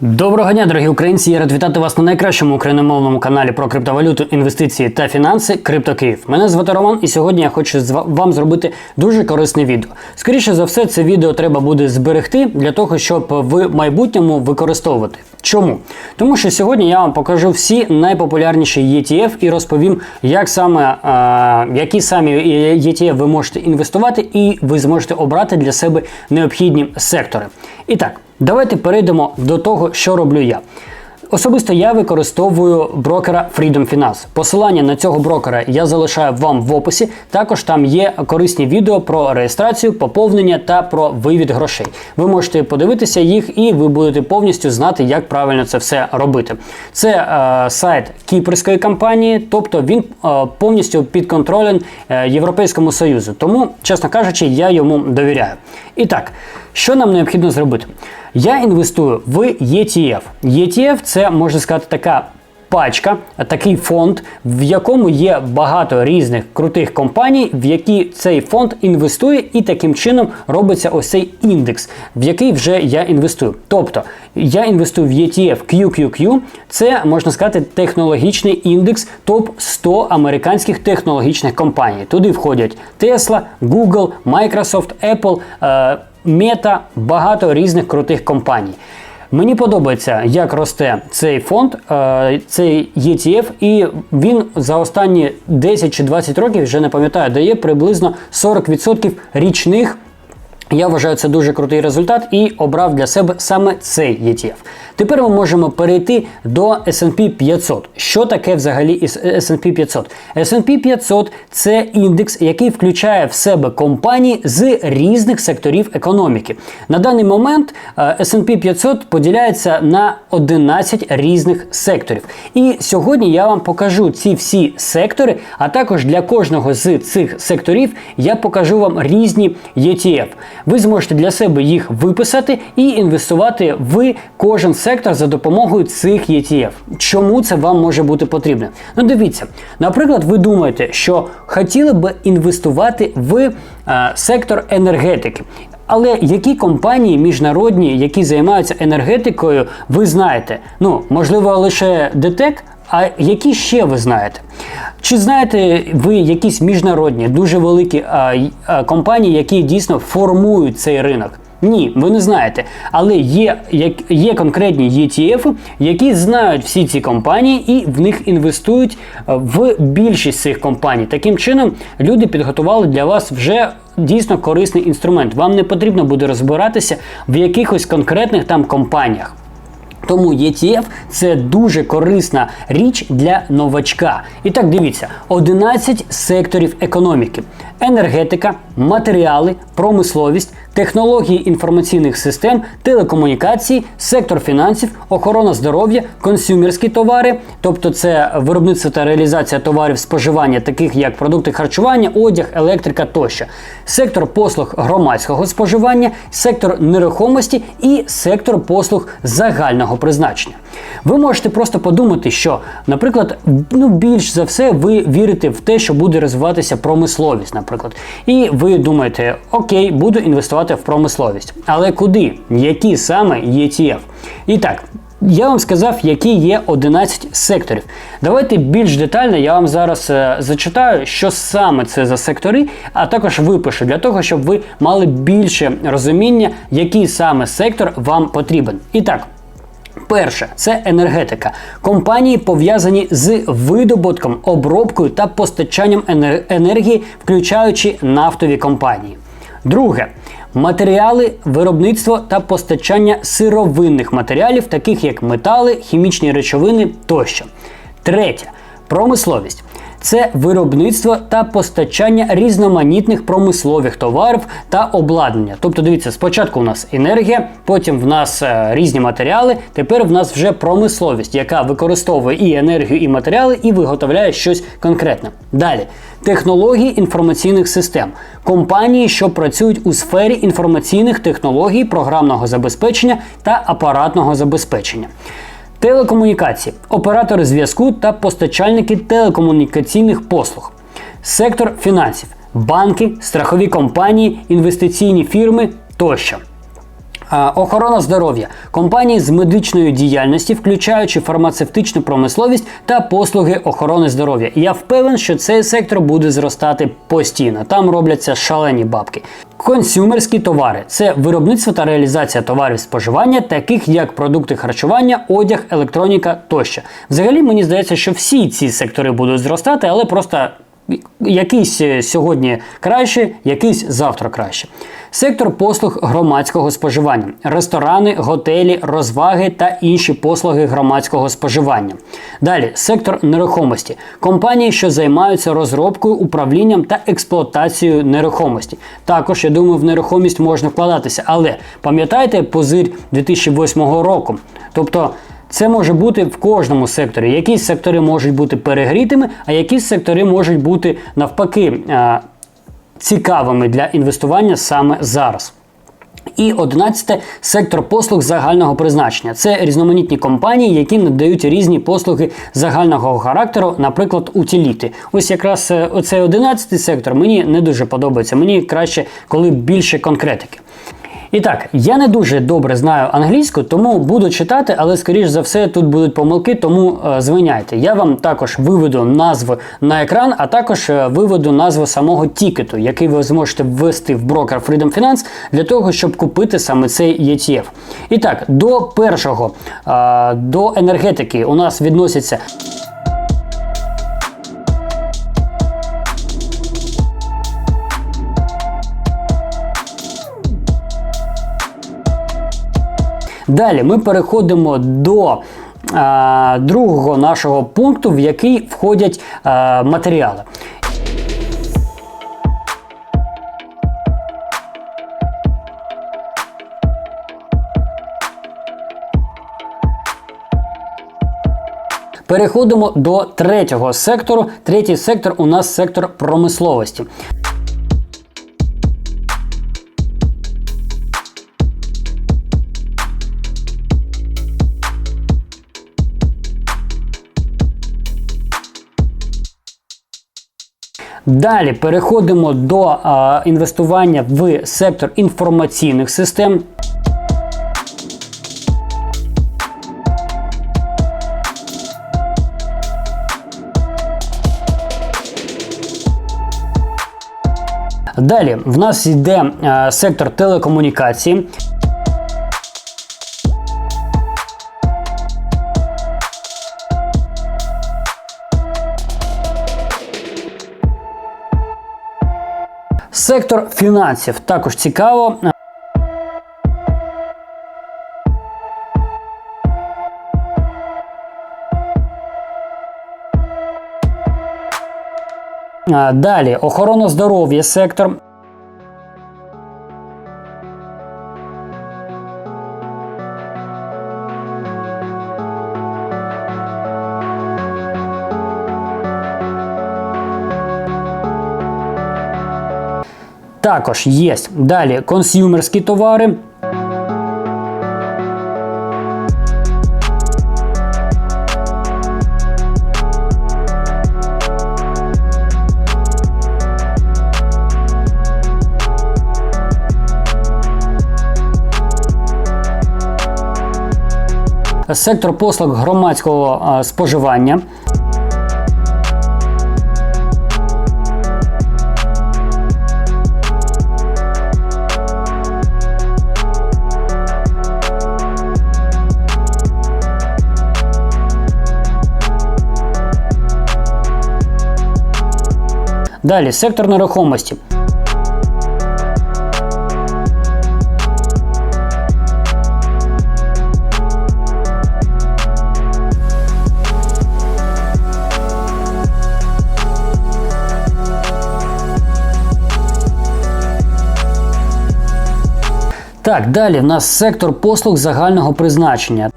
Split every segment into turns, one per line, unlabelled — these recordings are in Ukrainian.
Доброго дня, дорогі українці! Я рад вітати вас на найкращому україномовному каналі про криптовалюту, інвестиції та фінанси Крипто Київ. Мене звати Роман, і сьогодні я хочу вам зробити дуже корисне відео. Скоріше за все, це відео треба буде зберегти для того, щоб в майбутньому використовувати. Чому? Тому що сьогодні я вам покажу всі найпопулярніші ETF і розповім, як саме, е, які самі ETF ви можете інвестувати, і ви зможете обрати для себе необхідні сектори. І так, давайте перейдемо до того, що роблю я. Особисто я використовую брокера Freedom Finance. Посилання на цього брокера я залишаю вам в описі. Також там є корисні відео про реєстрацію, поповнення та про вивід грошей. Ви можете подивитися їх, і ви будете повністю знати, як правильно це все робити. Це е, сайт кіпрської компанії, тобто він е, повністю підконтролен е, Європейському Союзу. Тому, чесно кажучи, я йому довіряю. І так, що нам необхідно зробити? Я інвестую в ETF. ETF – це можна сказати така пачка, такий фонд, в якому є багато різних крутих компаній, в які цей фонд інвестує, і таким чином робиться ось цей індекс, в який вже я інвестую. Тобто я інвестую в ETF QQQ, це можна сказати технологічний індекс топ 100 американських технологічних компаній. Туди входять Tesla, Google, Microsoft, Apple. е, Мета, багато різних крутих компаній. Мені подобається, як росте цей фонд, е, цей ETF, і він за останні 10 чи 20 років, вже не пам'ятаю, дає приблизно 40% річних. Я вважаю це дуже крутий результат і обрав для себе саме цей ETF. Тепер ми можемо перейти до S&P 500. Що таке взагалі S&P 500? S&P 500 – це індекс, який включає в себе компанії з різних секторів економіки. На даний момент е, S&P 500 поділяється на 11 різних секторів. І сьогодні я вам покажу ці всі сектори, а також для кожного з цих секторів я покажу вам різні ETF. Ви зможете для себе їх виписати і інвестувати в кожен сектор за допомогою цих ETF. Чому це вам може бути потрібно? Ну дивіться, наприклад, ви думаєте, що хотіли би інвестувати в е, сектор енергетики. Але які компанії міжнародні, які займаються енергетикою, ви знаєте? Ну, можливо, лише ДТЕК, а які ще ви знаєте? Чи знаєте ви якісь міжнародні, дуже великі а, а, компанії, які дійсно формують цей ринок? Ні, ви не знаєте. Але є, як, є конкретні ETF, які знають всі ці компанії і в них інвестують е, в більшість цих компаній. Таким чином, люди підготували для вас вже дійсно корисний інструмент. Вам не потрібно буде розбиратися в якихось конкретних там компаніях. Тому ETF – це дуже корисна річ для новачка. І так дивіться: 11 секторів економіки: енергетика, матеріали, промисловість, технології інформаційних систем, телекомунікації, сектор фінансів, охорона здоров'я, консюмерські товари, тобто це виробництво та реалізація товарів споживання, таких як продукти харчування, одяг, електрика тощо, сектор послуг громадського споживання, сектор нерухомості і сектор послуг загального призначення. Ви можете просто подумати, що, наприклад, ну більш за все ви вірите в те, що буде розвиватися промисловість, наприклад. І ви думаєте, окей, буду інвестувати в промисловість. Але куди? Які саме ETF? І так. Я вам сказав, які є 11 секторів. Давайте більш детально я вам зараз е, зачитаю, що саме це за сектори, а також випишу для того, щоб ви мали більше розуміння, який саме сектор вам потрібен. І так, Перше це енергетика. Компанії пов'язані з видобутком, обробкою та постачанням енергії, включаючи нафтові компанії. Друге матеріали, виробництво та постачання сировинних матеріалів, таких як метали, хімічні речовини тощо. Третє промисловість. Це виробництво та постачання різноманітних промислових товарів та обладнання. Тобто, дивіться, спочатку у нас енергія, потім в нас е, різні матеріали. Тепер в нас вже промисловість, яка використовує і енергію, і матеріали, і виготовляє щось конкретне. Далі технології інформаційних систем. Компанії, що працюють у сфері інформаційних технологій, програмного забезпечення та апаратного забезпечення. Телекомунікації, оператори зв'язку та постачальники телекомунікаційних послуг, сектор фінансів, банки, страхові компанії, інвестиційні фірми тощо. Охорона здоров'я компанії з медичної діяльності, включаючи фармацевтичну промисловість та послуги охорони здоров'я. Я впевнений, що цей сектор буде зростати постійно. Там робляться шалені бабки. Консюмерські товари це виробництво та реалізація товарів споживання, таких як продукти харчування, одяг, електроніка тощо. Взагалі мені здається, що всі ці сектори будуть зростати, але просто якийсь е, сьогодні краще, якийсь завтра краще. Сектор послуг громадського споживання, ресторани, готелі, розваги та інші послуги громадського споживання. Далі сектор нерухомості, компанії, що займаються розробкою, управлінням та експлуатацією нерухомості. Також я думаю, в нерухомість можна вкладатися, але пам'ятаєте позир 2008 року, тобто. Це може бути в кожному секторі. Якісь сектори можуть бути перегрітими, а якісь сектори можуть бути навпаки е, цікавими для інвестування саме зараз. І 11 сектор послуг загального призначення. Це різноманітні компанії, які надають різні послуги загального характеру, наприклад, утиліти. Ось якраз е, оцей 11 сектор мені не дуже подобається. Мені краще, коли більше конкретики. І так, я не дуже добре знаю англійську, тому буду читати, але скоріш за все тут будуть помилки, тому е, звиняйте. Я вам також виведу назву на екран, а також е, виведу назву самого тікету, який ви зможете ввести в брокер Freedom Finance для того, щоб купити саме цей ETF. І так, до першого, е, до енергетики у нас відносяться. Далі ми переходимо до другого нашого пункту, в який входять а, матеріали. Переходимо до третього сектору. Третій сектор у нас сектор промисловості. Далі переходимо до а, інвестування в сектор інформаційних систем. Далі в нас йде а, сектор телекомунікації. Сектор фінансів також цікаво. Далі охорона здоров'я сектор. Також є далі консюмерські товари. Сектор послуг громадського споживання. Далі сектор нерухомості. Так, далі в нас сектор послуг загального призначення.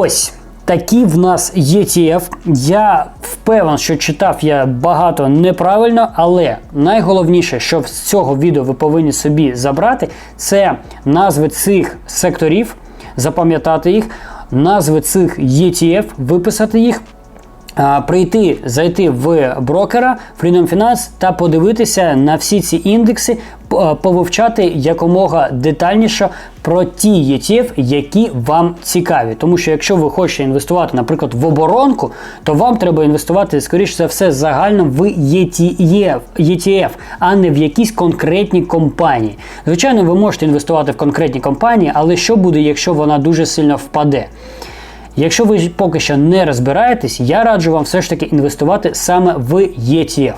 Ось такі в нас ETF. Я впевнений, що читав я багато неправильно, але найголовніше, що з цього відео ви повинні собі забрати, це назви цих секторів, запам'ятати їх, назви цих ETF, виписати їх. Прийти, зайти в брокера Freedom Finance та подивитися на всі ці індекси, повивчати якомога детальніше про ті ETF, які вам цікаві. Тому що якщо ви хочете інвестувати, наприклад, в оборонку, то вам треба інвестувати, скоріш за все, загально в ETF, ETF, а не в якісь конкретні компанії. Звичайно, ви можете інвестувати в конкретні компанії, але що буде, якщо вона дуже сильно впаде? Якщо ви поки що не розбираєтесь, я раджу вам все ж таки інвестувати саме в ETF.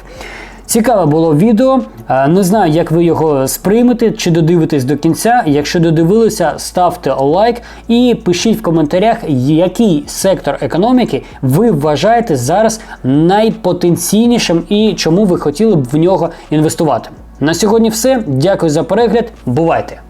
Цікаве було відео. Не знаю, як ви його сприймете чи додивитесь до кінця. Якщо додивилися, ставте лайк і пишіть в коментарях, який сектор економіки ви вважаєте зараз найпотенційнішим і чому ви хотіли б в нього інвестувати. На сьогодні все. Дякую за перегляд. Бувайте!